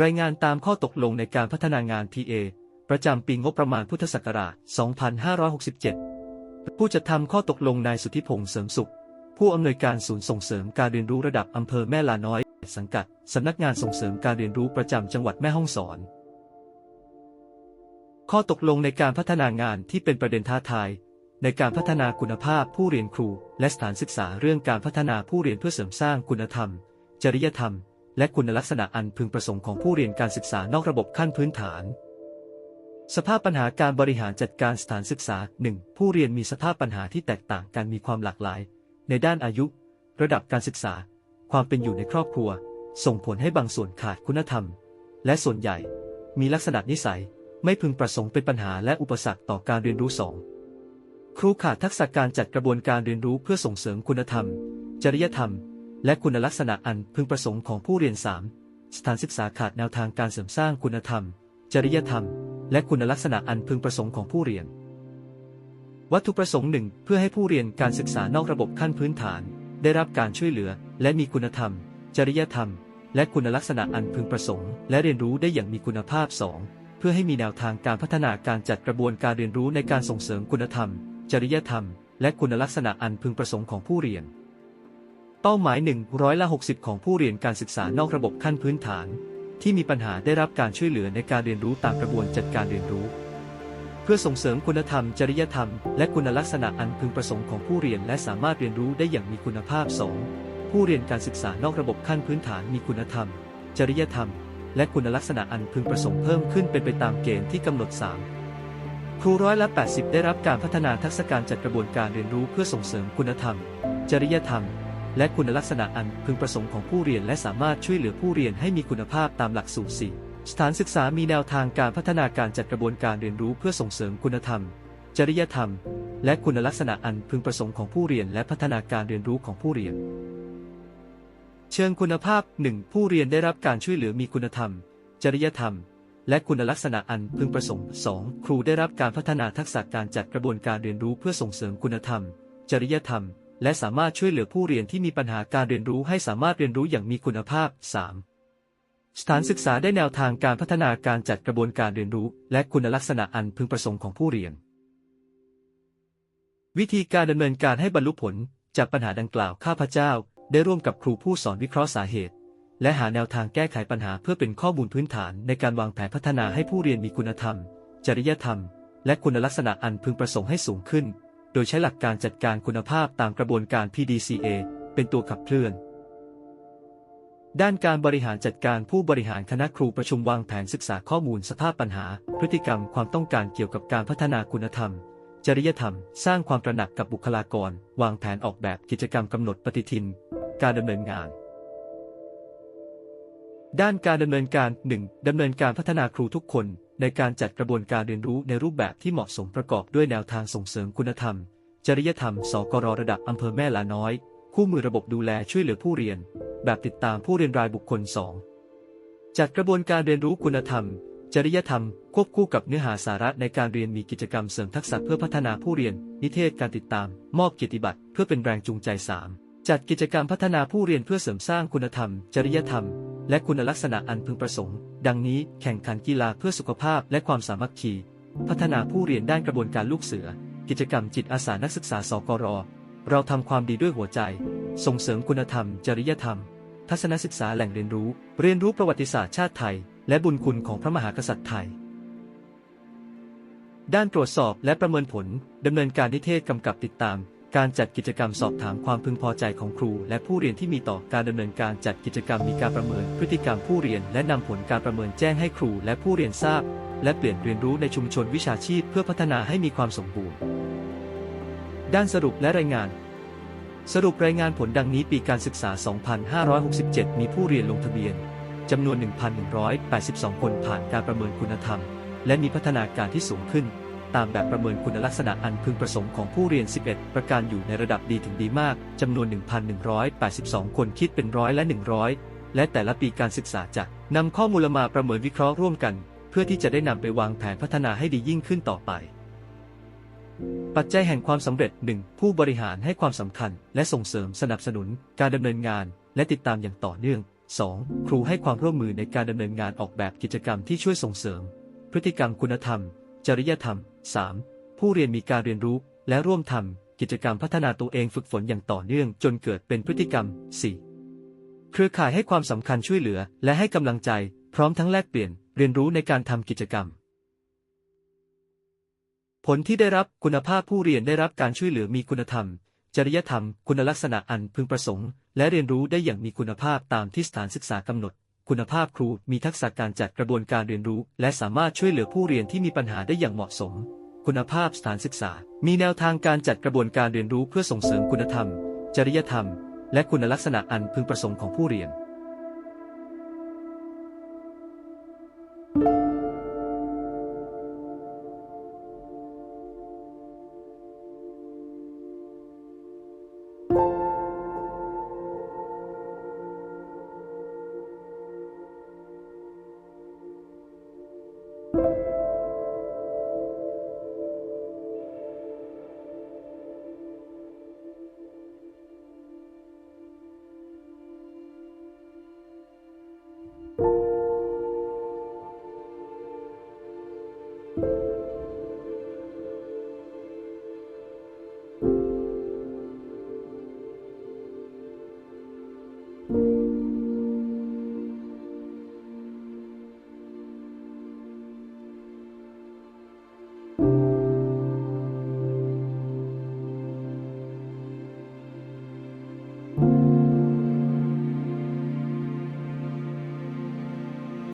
รายงานตามข้อตกลงในการพัฒนางาน PA ประจำปีงบประมาณพุทธศักราช 2567 ผู้จัดทำข้อตกลงนายสุทธิพงษ์เสริมสุข ผู้อำนวยการศูนย์ส่งเสริมการเรียนรู้ระดับอำเภอแม่ลาน้อย สังกัดสำนักงานส่งเสริมการเรียนรู้ประจำจังหวัดแม่ฮ่องสอน ข้อตกลงในการพัฒนางานที่เป็นประเด็นท้าทายในการพัฒนาคุณภาพผู้เรียนครู และสถานศึกษาเรื่องการพัฒนาผู้เรียนเพื่อเสริมสร้างคุณธรรม จริยธรรม และคุณลักษณะอันพึงประสงค์ของผู้เรียนการศึกษานอกระบบขั้นพื้นฐาน สภาพปัญหาการบริหารจัดการสถานศึกษา 1. ผู้เรียนมีสภาพปัญหาที่แตกต่างกันมีความหลากหลาย ในด้านอายุ ระดับการศึกษา ความเป็นอยู่ในครอบครัว ส่งผลให้บางส่วนขาดคุณธรรม และส่วนใหญ่ มีลักษณะนิสัย ไม่พึงประสงค์เป็นปัญหาและอุปสรรคต่อการเรียนรู้สองครูขาดทักษะการจัดกระบวนการเรียนรู้เพื่อส่งเสริมคุณธรรม จริยธรรม และคุณลักษณะอันพึงประสงค์ของผู้เรียน 3. สถานศึกษาขาดแนวทางการเสริมสร้างคุณธรรม จริยธรรม และคุณลักษณะอันพึงประสงค์ของผู้เรียน วัตถุประสงค์หนึ่งเพื่อให้ผู้เรียนการศึกษานอกระบบขั้นพื้นฐาน ได้รับการช่วยเหลือ และมีคุณธรรม จริยธรรม และคุณลักษณะอันพึงประสงค์ และเรียนรู้ได้อย่างมีคุณภาพ 2. เพื่อให้มีแนวทางการพัฒนาการจัดกระบวนการเรียนรู้ในการส่งเสริมคุณธรรม จริยธรรม และคุณลักษณะอันพึงประสงค์ของผู้เรียน เป้าหมาย1ร้อยละ60 ของผู้เรียนการศึกษานอกระบบขั้นพื้นฐาน ที่มีปัญหาได้รับการช่วยเหลือในการเรียนรู้ตามกระบวนจัดการเรียนรู้ เพื่อส่งเสริมคุณธรรม จริยธรรม และคุณลักษณะอันพึงประสงค์ของผู้เรียนและสามารถเรียนรู้ได้อย่างมีคุณภาพ 2. ผู้เรียนการศึกษานอกระบบขั้นพื้นฐานมีคุณธรรม จริยธรรม และคุณลักษณะอันพึงประสงค์เพิ่มขึ้นเป็นไปตามเกณฑ์ที่กำหนด 3 ครูร้อยละ 80 ได้รับการพัฒนาทักษะการจัดกระบวนการเรียนรู้เพื่อส่งเสริมคุณธรรม จริยธรรม และคุณลักษณะอันพึงประสงค์ของผู้เรียนและสามารถช่วยเหลือผู้เรียนให้มีคุณภาพตามหลักสูตร 4 สถานศึกษามีแนวทางการพัฒนาการจัดกระบวนการเรียนรู้เพื่อส่งเสริมคุณธรรม จริยธรรม และคุณลักษณะอันพึงประสงค์ของผู้เรียนและพัฒนาการเรียนรู้ของผู้เรียน เชิงคุณภาพ 1. ผู้เรียนได้รับการช่วยเหลือมีคุณธรรม จริยธรรม และคุณลักษณะอันพึงประสงค์ 2. ครูได้รับการพัฒนาทักษะการจัดกระบวนการเรียนรู้เพื่อส่งเสริมคุณธรรม จริยธรรม และสามารถช่วยเหลือผู้เรียนที่มีปัญหาการเรียนรู้ให้สามารถเรียนรู้อย่างมีคุณภาพ 3. สถานศึกษาได้แนวทางการพัฒนาการจัดกระบวนการเรียนรู้ และคุณลักษณะอันพึงประสงค์ของผู้เรียน วิธีการดำเนินการให้บรรลุผล จากปัญหาดังกล่าวข้าพเจ้า ได้ร่วมกับครูผู้สอนวิเคราะห์สาเหตุ และหาแนวทางแก้ไขปัญหาเพื่อเป็นข้อมูลพื้นฐานในการวางแผนพัฒนาให้ผู้เรียนมีคุณธรรม จริยธรรม และคุณลักษณะอันพึงประสงค์ให้สูงขึ้น โดยใช้หลักการจัดการคุณภาพตามกระบวนการ PDCA เป็นตัวขับเคลื่อน ด้านการบริหารจัดการผู้บริหารคณะครูประชุมวางแผนศึกษาข้อมูลสภาพปัญหา พฤติกรรมความต้องการเกี่ยวกับการพัฒนาคุณธรรม จริยธรรม สร้างความตระหนักกับบุคลากร วางแผนออกแบบกิจกรรมกำหนดปฏิทิน การดำเนินงานด้านการดำเนินการ 1. ดำเนินการพัฒนาครูทุกคน ในการจัดกระบวนการเรียนรู้ในรูปแบบที่เหมาะสมประกอบด้วยแนวทางส่งเสริมคุณธรรม จริยธรรม สกรระดับอำเภอแม่ลาน้อย คู่มือระบบดูแลช่วยเหลือผู้เรียน แบบติดตามผู้เรียนรายบุคคล 2 จัดกระบวนการเรียนรู้คุณธรรม จริยธรรม ควบคู่กับเนื้อหาสาระในการเรียนมีกิจกรรมเสริมทักษะเพื่อพัฒนาผู้เรียน นิเทศการติดตาม มอบเกียรติบัตรเพื่อเป็นแรงจูงใจ 3 จัดกิจกรรมพัฒนาผู้เรียนเพื่อเสริมสร้างคุณธรรม จริยธรรม และคุณลักษณะอันพึงประสงค์ ดังนี้แข่งขันกีฬาเพื่อสุขภาพและความสามัคคี พัฒนาผู้เรียนด้านกระบวนการลูกเสือ กิจกรรมจิตอาสานักศึกษาสกร เราทำความดีด้วยหัวใจ ส่งเสริมคุณธรรม จริยธรรม ทัศนศึกษาแหล่งเรียนรู้ เรียนรู้ประวัติศาสตร์ชาติไทย และบุญคุณของพระมหากษัตริย์ไทย ด้านตรวจสอบและประเมินผลดำเนินการนิเทศกำกับติดตาม การจัดกิจกรรมสอบถามความพึงพอใจของครู และผู้เรียนที่มีต่อการดำเนินการจัดกิจกรรมมีการประเมินพฤติกรรมผู้เรียน และนำผลการประเมินแจ้งให้ครูและผู้เรียนทราบ และเปลี่ยนเรียนรู้ในชุมชนวิชาชีพเพื่อพัฒนาให้มีความสมบูรณ์ ด้านสรุปและรายงาน สรุปรายงานผลดังนี้ปีการศึกษา 2567 มีผู้เรียนลงทะเบียนจำนวน 1,182 คนผ่านการประเมินคุณธรรม และมีพัฒนาการที่สูงขึ้น ตามแบบประเมินคุณลักษณะอันพึงประสงค์ของผู้เรียน 11 ประการอยู่ในระดับดีถึงดีมากจำนวน 1,182 คนคิดเป็นร้อยและ100 และแต่ละปีการศึกษาจะนำข้อมูลมาประเมินวิเคราะห์ร่วมกัน เพื่อที่จะได้นำไปวางแผนพัฒนาให้ดียิ่งขึ้นต่อไป ปัจจัยแห่งความสำเร็จ 1. ผู้บริหารให้ความสำคัญ และส่งเสริมสนับสนุน การดำเนินงาน และติดตามอย่างต่อเนื่อง 2. ครูให้ความร่วมมือในการดำเนินงานออกแบบกิจกรรมที่ช่วยส่งเสริม พฤติกรรมคุณธรรม จริยธรรม 3. ผู้เรียนมีการเรียนรู้และร่วมทำกิจกรรมพัฒนาตัวเองฝึกฝนอย่างต่อเนื่องจนเกิดเป็นพฤติกรรม 4. เครือข่ายให้ความสำคัญช่วยเหลือ และให้กำลังใจ พร้อมทั้งแลกเปลี่ยน เรียนรู้ในการทำกิจกรรม ผลที่ได้รับคุณภาพผู้เรียนได้รับการช่วยเหลือมีคุณธรรม จริยธรรม คุณลักษณะอันพึงประสงค์ และเรียนรู้ได้อย่างมีคุณภาพตามที่สถานศึกษากำหนด คุณภาพครูมีทักษะการจัดกระบวนการเรียนรู้ และสามารถช่วยเหลือผู้เรียนที่มีปัญหาได้อย่างเหมาะสม คุณภาพสถานศึกษา มีแนวทางการจัดกระบวนการเรียนรู้เพื่อส่งเสริมคุณธรรม จริยธรรม และคุณลักษณะอันพึงประสงค์ของผู้เรียน